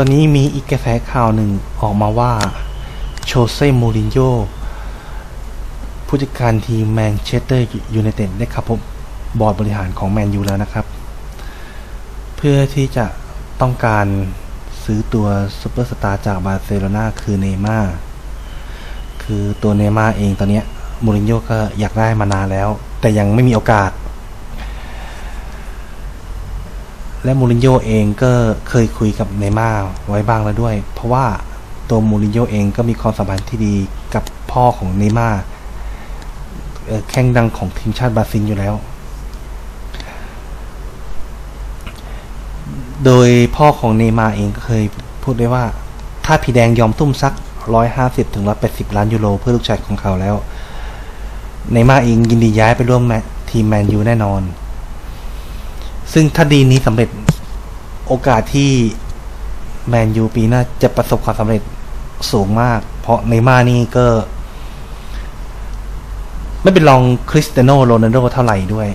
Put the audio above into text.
ตอนนี้มีอีกกระแสข่าวหนึ่งออกมาว่าโชเซ่มูรินโญ่ผู้จัดการทีมแมนเชสเตอร์ยูไนเต็ดได้ขับพบบอร์ดบริหารของแมนยูแล้วนะครับ เพื่อที่จะต้องการซื้อตัวซูเปอร์สตาร์จากบาร์เซโลนาคือเนย์ม่าร์คือตัวเนย์ม่าร์เองตอนนี้มูรินโญ่ก็อยากได้มานานแล้ว แต่ยังไม่มีโอกาส และมูรินโญ่เองก็เคยคุยกับเนย์ม่าไว้บ้างแล้วด้วย เพราะว่าตัวมูรินโญ่เองก็มีความสัมพันธ์ที่ดีกับพ่อของเนย์ม่าแข้งดังของทีมชาติบราซิลอยู่แล้ว โดยพ่อของเนย์มาเองก็เคยพูดไว้ว่า ถ้าผีแดงยอมทุ่มสัก150ถึง180ล้านยูโรเพื่อลูกชายของเขาแล้ว เนย์มาเองยินดีย้ายไปร่วมแมทีมแมนยูแน่นอน ซึ่งถ้าดีนี้สำเร็จโอกาสที่แมนยูปีหน้าจะประสบความสำเร็จสูงมาก เพราะเนย์มาร์นี่ก็ ไม่เป็นรองคริสเตียโนโรนัลโดเท่าไหร่ด้วย